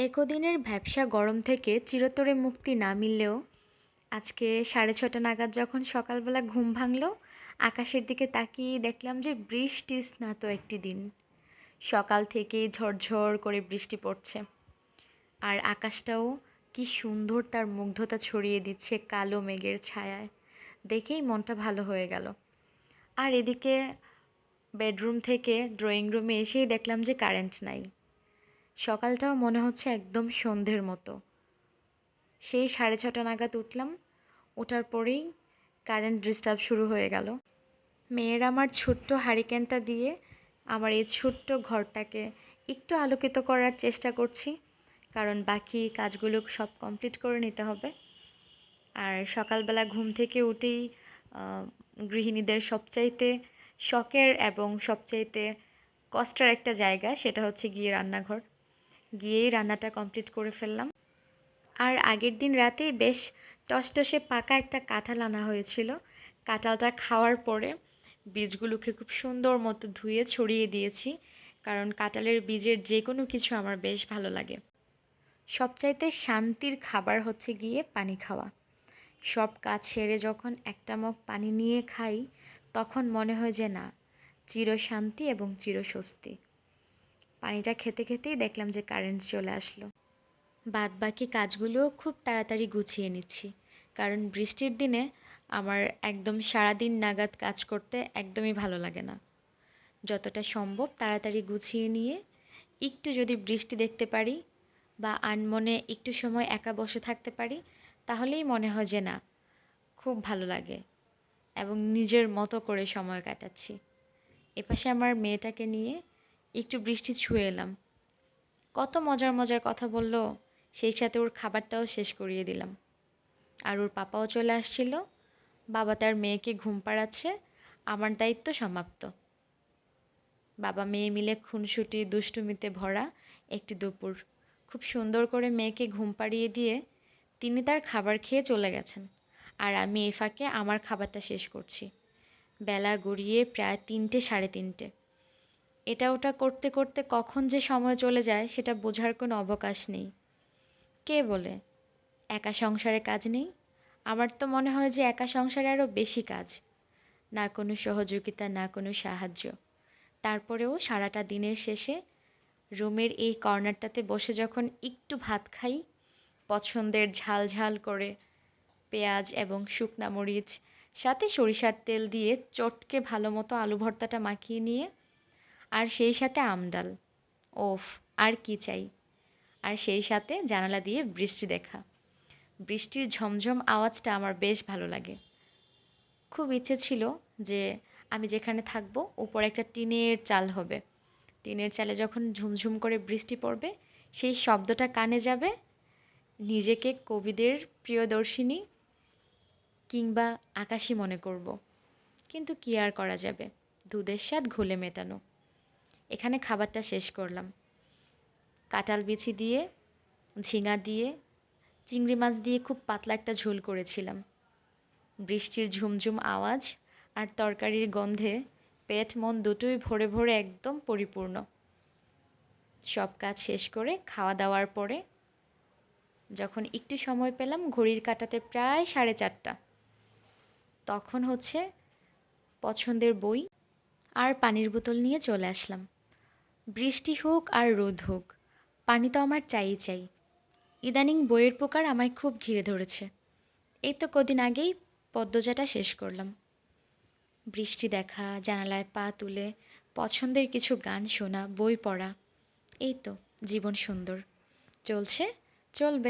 একদিনের ভ্যাপসা গরম থেকে চিরতরে মুক্তি না মিললেও আজকে সাড়ে ছটা নাগাদ যখন সকালবেলা ঘুম ভাঙলো, আকাশের দিকে তাকিয়ে দেখলাম যে বৃষ্টি স্নাত একটি দিন। সকাল থেকেই ঝরঝর করে বৃষ্টি পড়ছে। আর আকাশটাও কি সুন্দর তার মুগ্ধতা ছড়িয়ে দিচ্ছে কালো মেঘের ছায়ায়। দেখেই মনটা ভালো হয়ে গেল। আর এদিকে বেডরুম থেকে ড্রয়িং রুমে এসেই দেখলাম যে কারেন্ট নাই। সকালটাও মনে হচ্ছে একদম সন্ধ্যের মতো। সেই সাড়ে ছটা নাগাদ উঠলাম, ওঠার পরেই কারেন্ট ডিস্টার্ব শুরু হয়ে গেল। মেয়ের আমার ছোট্ট হারিকেনটা দিয়ে আমার এই ছোট্ট ঘরটাকে একটু আলোকিত করার চেষ্টা করছি, কারণ বাকি কাজগুলো সব কমপ্লিট করে নিতে হবে। আর সকালবেলা ঘুম থেকে উঠেই গৃহিণীদের সবচাইতে শখের এবং সবচাইতে কষ্টের একটা জায়গা সেটা হচ্ছে গিয়ে রান্নাঘর। গিয়েই রান্নাটা কমপ্লিট করে ফেললাম। আর আগের দিন রাতে বেশ টসটসে পাকা একটা কাঁঠাল আনা হয়েছিল। কাঁঠালটা খাওয়ার পরে বীজগুলোকে খুব সুন্দর মতো ধুয়ে ছড়িয়ে দিয়েছি, কারণ কাঁঠালের বীজের যে কোনো কিছু আমার বেশ ভালো লাগে। সবচাইতে শান্তির খাবার হচ্ছে গিয়ে পানি খাওয়া। সব কাজ সেরে যখন একটা মগ পানি নিয়ে খাই, তখন মনে হয় যে না, চিরশান্তি এবং চিরস্বস্তি। পানিটা খেতে খেতেই দেখলাম যে কারেন্ট চলে আসলো। বাদ বাকি কাজগুলো খুব তাড়াতাড়ি গুছিয়ে নিচ্ছি। কারণ বৃষ্টির দিনে আমার একদম সারাদিন নাগাদ কাজ করতে একদমই ভালো লাগে না। যতটা সম্ভব তাড়াতাড়ি গুছিয়ে নিয়ে একটু যদি বৃষ্টি দেখতে পারি বা আনমনে একটু সময় একা বসে থাকতে পারি, তাহলেই মনে হয় যে না, খুব ভালো লাগে এবং নিজের মতো করে সময় কাটাচ্ছি। এপাশে আমার মেয়েটাকে নিয়ে একটু বৃষ্টি ছুঁয়ে এলাম। কত মজার মজার কথা বলল, সেই সাথে ওর খাবারটাও শেষ করিয়ে দিলাম। আর ওর পাপাও চলে আসছিল, বাবা তার মেয়েকে ঘুম পাড়াচ্ছে, আমার দায়িত্ব সমাপ্ত। বাবা মেয়ে মিলে খুনসুটি, দুষ্টুমিতে ভরা একটি দুপুর। খুব সুন্দর করে মেয়েকে ঘুম পাড়িয়ে দিয়ে তিনি তার খাবার খেয়ে চলে গেছেন। আর আমি এ ফাঁকে আমার খাবারটা শেষ করছি। বেলা গড়িয়ে প্রায় তিনটে, সাড়ে তিনটে। এটা ওটা করতে করতে কখন যে সময় চলে যায়, সেটা বোঝার কোনো অবকাশ নেই। কে বলে? একা সংসারে কাজ নেই? আমার তো মনে হয় যে একা সংসারে আরও বেশি কাজ। না কোনো সহযোগিতা, না কোনো সাহায্য। তারপরেও সারাটা দিনের শেষে রুমের এই কর্নারটাতে বসে যখন একটু ভাত খাই, পছন্দের ঝাল ঝাল করে পেঁয়াজ এবং শুকনা মরিচ, সাথে সরিষার তেল দিয়ে চটকে ভালো মতো আলু ভর্তাটা মাখিয়ে নিয়ে আর সেই সাথে আমডাল ওফ, আর কি চাই? আর সেই সাথে জানালা দিয়ে বৃষ্টি দেখা। বৃষ্টির ঝমঝম আওয়াজটা আমার বেশ ভালো লাগে। খুব ইচ্ছে ছিল যে আমি যেখানে থাকব, উপরে একটা টিনের চাল হবে। টিনের চালে যখন ঝুমঝুম করে বৃষ্টি পড়বে, সেই শব্দটা কানে যাবে, নিজেকে কবিদের প্রিয়দর্শিনী কিংবা আকাশী মনে করব। কিন্তু কি আর করা যাবে? দুধের স্বাদ ঘোলে মেটানো। এখানে খাবারটা শেষ করলাম। কাঁঠাল বিচি দিয়ে, ঝিঙা দিয়ে, চিংড়ি মাছ দিয়ে খুব পাতলা একটা ঝোল করেছিলাম। বৃষ্টির ঝুমঝুম আওয়াজ আর তরকারির গন্ধে পেট মন দুটোই ভরে ভরে একদম পরিপূর্ণ। সব কাজ শেষ করে খাওয়া দাওয়ার পরে যখন একটু সময় পেলাম ঘড়ির কাটাতে প্রায় সাড়ে চারটা। তখন হচ্ছে পছন্দের বই আর পানির বোতল নিয়ে চলে আসলাম। বৃষ্টি হোক আর রোদ হোক, পানি তো আমার চাই চাই। ইদানিং বইয়ের পোকার আমায় খুব ঘিরে ধরেছে। এই তো কদিন আগেই পদ্মজাটা শেষ করলাম। বৃষ্টি দেখা, জানালায় পা তুলে, পছন্দের কিছু গান শোনা, বই পড়া, এই তো জীবন সুন্দর। চলছে, চলবে।